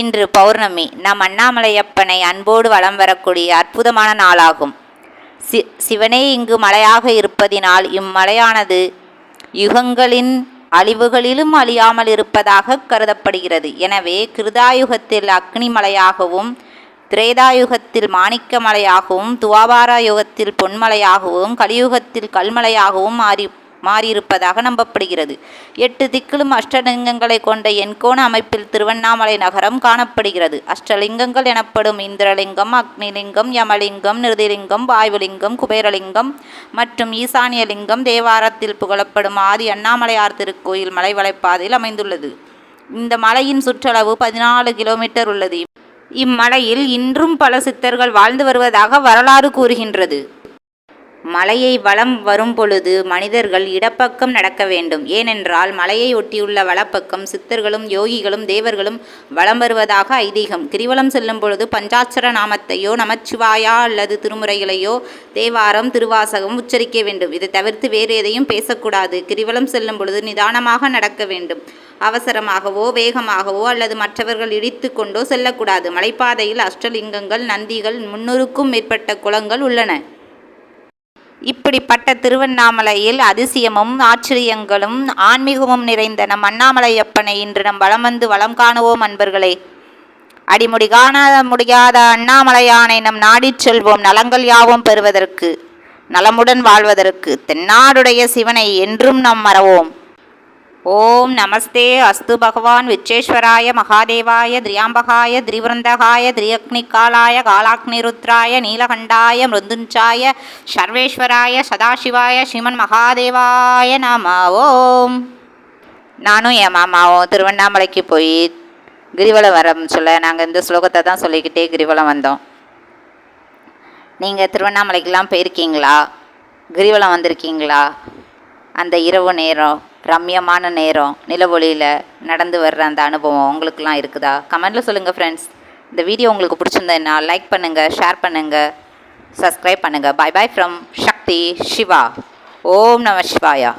இன்று பௌர்ணமி நம் அண்ணாமலையப்பனை அன்போடு வலம் வரக்கூடிய அற்புதமான நாளாகும். சி சிவனே இங்கு மலையாக இருப்பதினால் இம்மலையானது யுகங்களின் அழிவுகளிலும் அழியாமல் இருப்பதாக கருதப்படுகிறது. எனவே கிருதாயுகத்தில் அக்னி மலையாகவும் திரேதாயுகத்தில் மாணிக்க மலையாகவும் துவாபாரா யுகத்தில் பொன்மலையாகவும் கலியுகத்தில் கல்மலையாகவும் மாறி மாறியிருப்பதாக நம்பப்படுகிறது. எட்டு திக்கிலும் அஷ்டலிங்கங்களை கொண்ட எண்கோண அமைப்பில் திருவண்ணாமலை நகரம் காணப்படுகிறது. அஷ்டலிங்கங்கள் எனப்படும் இந்திரலிங்கம் அக்னிலிங்கம் யமலிங்கம் நிருதிலிங்கம் வாயுலிங்கம் குபேரலிங்கம் மற்றும் ஈசானியலிங்கம் தேவாரத்தில் புகழப்படும் ஆதி அண்ணாமலையார் திருக்கோயில் மலை வலைப்பாதையில் அமைந்துள்ளது. இந்த மலையின் சுற்றளவு பதினாலு கிலோமீட்டர் உள்ளது. இம்மலையில் இன்றும் பல சித்தர்கள் வாழ்ந்து வருவதாக வரலாறு கூறுகின்றது. மலையை வலம் வரும் பொழுது மனிதர்கள் இடப்பக்கம் நடக்க வேண்டும். ஏனென்றால் மலையை ஒட்டியுள்ள வலப்பக்கம் சித்தர்களும் யோகிகளும் தேவர்களும் வலம் வருவதாக ஐதீகம். கிரிவலம் செல்லும் பொழுது பஞ்சாட்சர நாமத்தையோ நமச்சிவாயா அல்லது திருமுறைகளையோ தேவாரம் திருவாசகம் உச்சரிக்க வேண்டும். இதை தவிர்த்து வேறு எதையும் பேசக்கூடாது. கிரிவலம் செல்லும் பொழுது நிதானமாக நடக்க வேண்டும். அவசரமாகவோ வேகமாகவோ அல்லது மற்றவர்கள் இடித்து கொண்டோ செல்லக்கூடாது. மலைப்பாதையில் அஷ்டலிங்கங்கள் நந்திகள் முன்னூறுக்கும் மேற்பட்ட குளங்கள் உள்ளன. இப்படிப்பட்ட திருவண்ணாமலையில் அதிசயமும் ஆச்சரியங்களும் ஆன்மீகமும் நிறைந்த நம் அண்ணாமலையப்பனை இன்று நம் வளம் வந்து வளம் காணுவோம் அன்பர்களே. அடிமுடி காண முடியாத அண்ணாமலையானை நம் நாடிச் செல்வோம் நலங்கள் யாவும் பெறுவதற்கு நலமுடன் வாழ்வதற்கு தென்னாடுடைய சிவனை என்றும் நாம் மறவோம். ஓம் நமஸ்தே அஸ்து பகவான் விச்சேஸ்வராய மகாதேவாய திரியாம்பகாய திரிவருந்தகாய திரியக்னிகாலாய காலாக்னிருத்ராய நீலகண்டாய மிருந்துஞ்சாய சர்வேஸ்வராய சதாசிவாய ஸ்ரீமன் மகாதேவாய நம. ஓம். நானும் என் மாமாவும் திருவண்ணாமலைக்கு போய் கிரிவலம் வரம் சொல்ல நாங்கள் இந்த ஸ்லோகத்தை தான் சொல்லிக்கிட்டே கிரிவலம் வந்தோம். நீங்கள் திருவண்ணாமலைக்கெலாம் போயிருக்கீங்களா? கிரிவலம் வந்திருக்கீங்களா? அந்த இரவு நேரம். ரம்யமான நேரம் நிலவொளியில் நடந்து வர்ற அந்த அனுபவம் உங்களுக்குலாம் இருக்குதா? கமெண்ட்டில் சொல்லுங்கள் ஃப்ரெண்ட்ஸ் இந்த வீடியோ உங்களுக்கு பிடிச்சிருந்ததுன்னா லைக் பண்ணுங்கள் ஷேர் பண்ணுங்கள் சப்ஸ்கிரைப் பண்ணுங்கள் bye bye from Shakti Siva Om Namah Shivaya